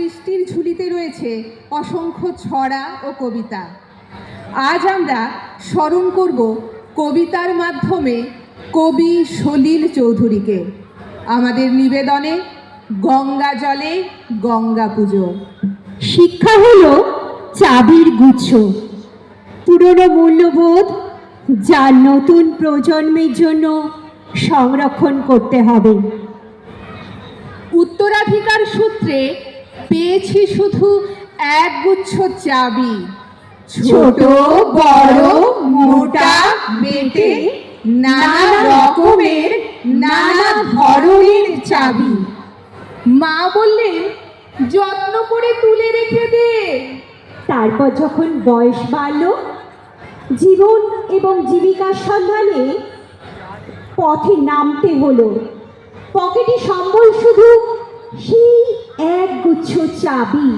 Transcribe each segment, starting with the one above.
সৃষ্টির ঝুলিতে রয়েছে অসংখ্য ছড়া ও কবিতা। আজ আমরা স্মরণ করব কবিতার মাধ্যমে কবি সলিল চৌধুরীকে। আমাদের নিবেদনে গঙ্গা জলে গঙ্গা পুজো। শিক্ষা হল চাবির গুচ্ছ। পুরনো মূল্যবোধ যা নতুন প্রজন্মের জন্য সংরক্ষণ করতে হবে। উত্তরাধিকার সূত্রে পেয়েছি শুধু একগুচ্ছ চাবি। ছোট বড় মোটা বেটে নানা রকমের নানা ধরনের চাবি। মা বললেন যত্ন করে তুলে রেখে দে। তারপর যখন বয়স বাড়ল জীবন এবং জীবিকার সন্ধানে পথে নামতে হলো। পকেটে সম্বল শুধু সেই এক গুচ্ছ চাবি।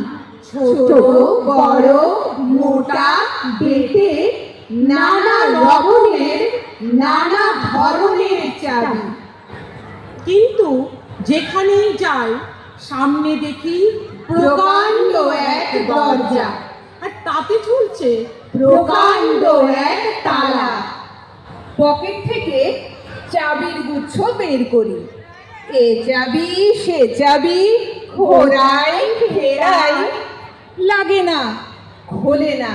ছোট বড় মোটা বেটে নানা রকমের নানা ধরনের চাবি। কিন্তু যেখানেই যাই সামনে দেখি প্রকাণ্ড এক দরজা। আর তাতে ঝুলছে প্রকাণ্ড এক তালা। পকেট থেকে চাবির গুচ্ছ বের করি। এ চাবি সে চাবি ঘোরাই ফেরাই লাগে না খোলে না।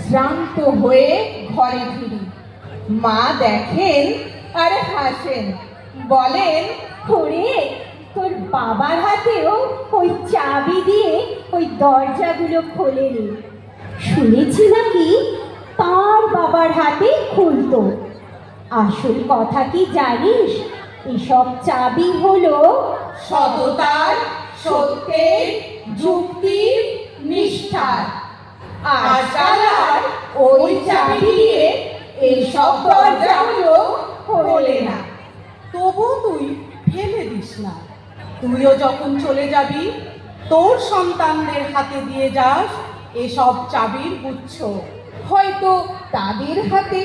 শ্রান্ত হয়ে ঘরে ফিরি। মা দেখেন আর হাসেন। বলেন ওরে তোর বাবার হাতেও ওই চাবি দিয়ে ওই দরজাগুলো খোলে রে। শুনেছি নাকি তার বাবার হাতে খুলতো। আসল কথা কি জানিস? এসব চাবি হলো সততার সত্যের যুক্তির নিষ্ঠার। আজকাল আর ওই চাবি দিয়ে এইসব দরজাগুলো খোলে না। তবু তুই ফেলে দিস না। তুইও যখন চলে যাবি, তোর সন্তানদের হাতে দিয়ে যাস এসব চাবির গুচ্ছ। হয়তো তাদের হাতে,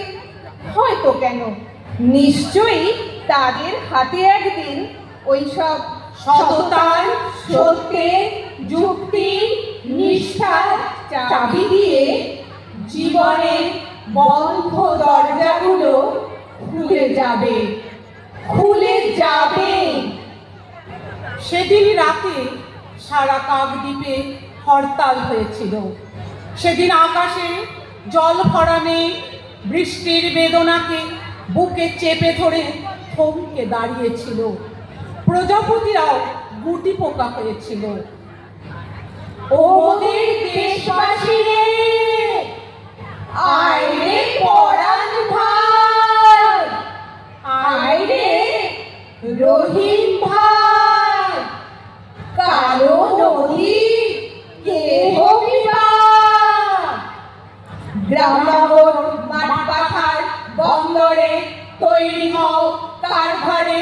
হয়তো কেন? নিশ্চয়ই তাদের হাতে একদিন ওইসব সততার, সত্যের যুক্তি নিষ্ঠার চাবি দিয়ে জীবনের বন্ধ দরজাগুলো খুলে যাবে। খুলে যাবে। সেদিন রাতে সারা কাকদ্বীপে হরতাল হয়েছিল। সেদিন আকাশে জল ভরা মেঘ বৃষ্টির বেদনাকে বুকে চেপে ধরে থমকে দাঁড়িয়েছিল। প্রজাপতিরাও গুটি পোকা হয়েছিল ও মোদের দেশবাসী রে আয় রে পরাণ ভাই আয় রে রহিম ভাই কালো নদী কেহ বিবাদ গ্রামাগর মাঠ পাখার বন্দরে তৈরি হও কারভারে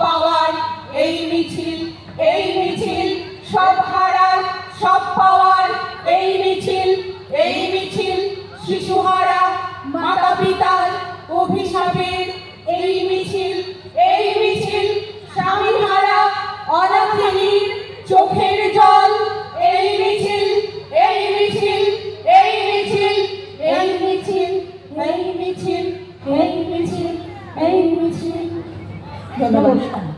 পাওয়ার এই মিছিল এই মিছিল সব হারার সব পাওয়ার এই মিছিল এই মিছিল শিশুহারা মাতা পিতার অভিশাপের এই মিছিল এই মিছিল স্বামীহারা অনাথিনীর চোখের জল এই মিছিল এই মিছিল এই মিছিল এই মিছিল এই মিছিল এই মিছিল এই মিছিল все.